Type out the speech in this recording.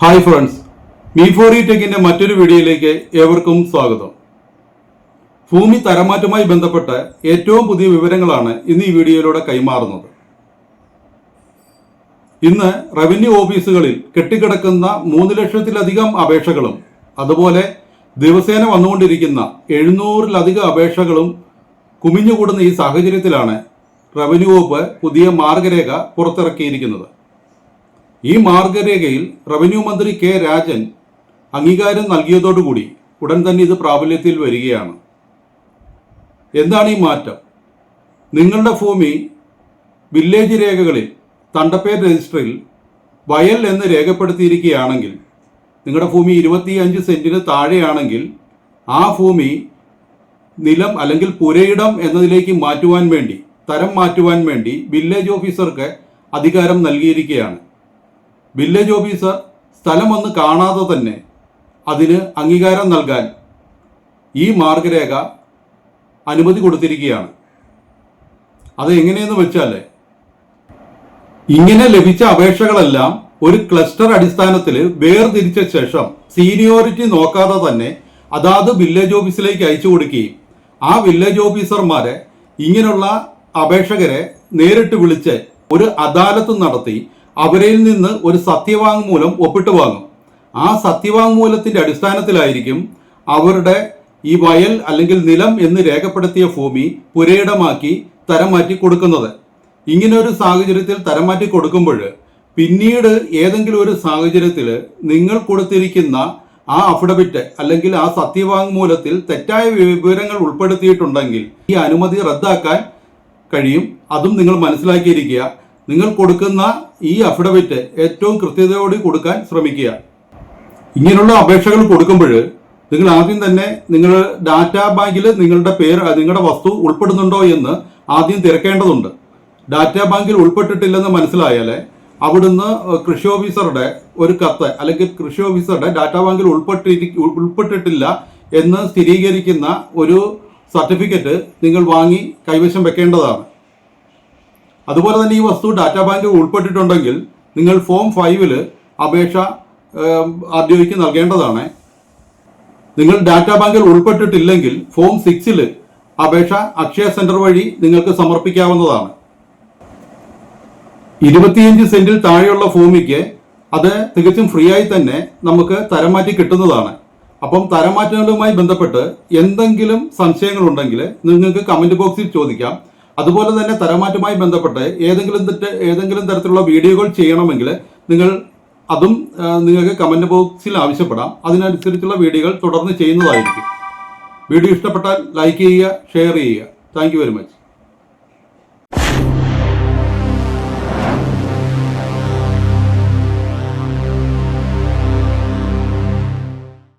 Hi friends മീഫോറി ടെക്കിന്റെ മറ്റൊരു വീഡിയോയിലേക്ക് ഏവർക്കും സ്വാഗതം. ഭൂമി തരമാറ്റവുമായി ബന്ധപ്പെട്ട ഏറ്റവും പുതിയ വിവരങ്ങളാണ് ഇന്ന് ഈ വീഡിയോയിലൂടെ കൈമാറുന്നത്. ഇന്ന് റവന്യൂ ഓഫീസുകളിൽ കെട്ടിക്കിടക്കുന്ന മൂന്ന് ലക്ഷത്തിലധികം അപേക്ഷകളും അതുപോലെ ദിവസേന വന്നുകൊണ്ടിരിക്കുന്ന എഴുന്നൂറിലധികം അപേക്ഷകളും കുമിഞ്ഞുകൂടുന്ന ഈ സാഹചര്യത്തിലാണ് റവന്യൂ വകുപ്പ് പുതിയ മാർഗരേഖ പുറത്തിറക്കിയിരിക്കുന്നത്. ഈ മാർഗരേഖയിൽ റവന്യൂ മന്ത്രി കെ രാജൻ അംഗീകാരം നൽകിയതോടുകൂടി ഉടൻ തന്നെ ഇത് പ്രാബല്യത്തിൽ വരികയാണ്. എന്താണ് ഈ മാറ്റം? നിങ്ങളുടെ ഭൂമി വില്ലേജ് രേഖകളിൽ തണ്ടപ്പേർ രജിസ്റ്ററിൽ വയൽ എന്ന് രേഖപ്പെടുത്തിയിരിക്കുകയാണെങ്കിൽ നിങ്ങളുടെ ഭൂമി ഇരുപത്തിയഞ്ച് സെന്റിന് താഴെയാണെങ്കിൽ ആ ഭൂമി നിലം അല്ലെങ്കിൽ പുരയിടം എന്നതിലേക്ക് മാറ്റുവാൻ വേണ്ടി തരം മാറ്റുവാൻ വേണ്ടി വില്ലേജ് ഓഫീസർക്ക് അധികാരം നൽകിയിരിക്കുകയാണ്. വില്ലേജ് ഓഫീസർ സ്ഥലം ഒന്ന് കാണാതെ തന്നെ അതിന് അംഗീകാരം നൽകാൻ ഈ മാർഗരേഖ അനുമതി കൊടുത്തിരിക്കുകയാണ്. അത് എങ്ങനെയെന്ന് വെച്ചാൽ ഇങ്ങനെ ലഭിച്ച അപേക്ഷകളെല്ലാം ഒരു ക്ലസ്റ്റർ അടിസ്ഥാനത്തിൽ വേർതിരിച്ച ശേഷം സീനിയോറിറ്റി നോക്കാതെ തന്നെ അതാത് വില്ലേജ് ഓഫീസിലേക്ക് അയച്ചു കൊടുക്കുകയും ആ വില്ലേജ് ഓഫീസർമാരെ ഇങ്ങനെയുള്ള അപേക്ഷകരെ നേരിട്ട് വിളിച്ച് ഒരു അദാലത്ത് നടത്തി അവരിൽ നിന്ന് ഒരു സത്യവാങ്മൂലം ഒപ്പിട്ട് വാങ്ങും ആ സത്യവാങ്മൂലത്തിന്റെ അടിസ്ഥാനത്തിലായിരിക്കും അവരുടെ ഈ വയൽ അല്ലെങ്കിൽ നിലം എന്ന് രേഖപ്പെടുത്തിയ ഭൂമി പുരയിടമാക്കി തരം മാറ്റി കൊടുക്കുന്നത് ഇങ്ങനെ ഒരു സാഹചര്യത്തിൽ തരം മാറ്റി കൊടുക്കുമ്പോൾ പിന്നീട് ഏതെങ്കിലും ഒരു സാഹചര്യത്തിൽ നിങ്ങൾ കൊടുത്തിരിക്കുന്ന ആ അഫിഡവിറ്റ് അല്ലെങ്കിൽ ആ സത്യവാങ്മൂലത്തിൽ തെറ്റായ വിവരങ്ങൾ ഉൾപ്പെടുത്തിയിട്ടുണ്ടെങ്കിൽ ഈ അനുമതി റദ്ദാക്കാൻ കഴിയും. അതും നിങ്ങൾ മനസ്സിലാക്കിയിരിക്കുക. നിങ്ങൾ കൊടുക്കുന്ന ഈ അഫിഡവിറ്റ് ഏറ്റവും കൃത്യതയോടെ കൊടുക്കാൻ ശ്രമിക്കുക. ഇങ്ങനെയുള്ള അപേക്ഷകൾ കൊടുക്കുമ്പോൾ നിങ്ങൾ ആദ്യം തന്നെ നിങ്ങൾ ഡാറ്റാ ബാങ്കിൽ നിങ്ങളുടെ പേര് നിങ്ങളുടെ വസ്തു ഉൾപ്പെടുന്നുണ്ടോ എന്ന് ആദ്യം തിരക്കേണ്ടതുണ്ട്. ഡാറ്റാ ബാങ്കിൽ ഉൾപ്പെട്ടിട്ടില്ലെന്ന് മനസ്സിലായാൽ അവിടുന്ന് കൃഷി ഓഫീസറുടെ ഒരു കത്ത് അല്ലെങ്കിൽ കൃഷി ഓഫീസറുടെ ഡാറ്റാ ബാങ്കിൽ ഉൾപ്പെട്ടി ഉൾപ്പെട്ടിട്ടില്ല എന്ന് സ്ഥിരീകരിക്കുന്ന ഒരു സർട്ടിഫിക്കറ്റ് നിങ്ങൾ വാങ്ങി കൈവശം വെക്കേണ്ടതാണ്. അതുപോലെ തന്നെ ഈ വസ്തു ഡാറ്റാ ബാങ്കിൽ ഉൾപ്പെട്ടിട്ടുണ്ടെങ്കിൽ നിങ്ങൾ ഫോം ഫൈവിൽ അപേക്ഷ ആർ നൽകേണ്ടതാണ്. നിങ്ങൾ ഡാറ്റാ ബാങ്കിൽ ഉൾപ്പെട്ടിട്ടില്ലെങ്കിൽ ഫോം സിക്സിൽ അപേക്ഷ അക്ഷയ സെന്റർ വഴി നിങ്ങൾക്ക് സമർപ്പിക്കാവുന്നതാണ്. ഇരുപത്തിയഞ്ച് സെന്റിൽ താഴെയുള്ള ഭൂമിക്ക് അത് തികച്ചും ഫ്രീ ആയി തന്നെ നമുക്ക് തരം മാറ്റി കിട്ടുന്നതാണ്. അപ്പം തരം മാറ്റങ്ങളുമായി ബന്ധപ്പെട്ട് എന്തെങ്കിലും സംശയങ്ങളുണ്ടെങ്കിൽ നിങ്ങൾക്ക് കമന്റ് ബോക്സിൽ ചോദിക്കാം. അതുപോലെ തന്നെ തരമാറ്റവുമായി ബന്ധപ്പെട്ട് ഏതെങ്കിലും ഏതെങ്കിലും തരത്തിലുള്ള വീഡിയോകൾ ചെയ്യണമെങ്കിൽ നിങ്ങൾ അതും നിങ്ങൾക്ക് കമന്റ് ബോക്സിൽ ആവശ്യപ്പെടാം. അതിനനുസരിച്ചുള്ള വീഡിയോകൾ തുടർന്ന് ചെയ്യുന്നതായിരിക്കും. വീഡിയോ ഇഷ്ടപ്പെട്ടാൽ ലൈക്ക് ചെയ്യുക ഷെയർ ചെയ്യുക. Thank very much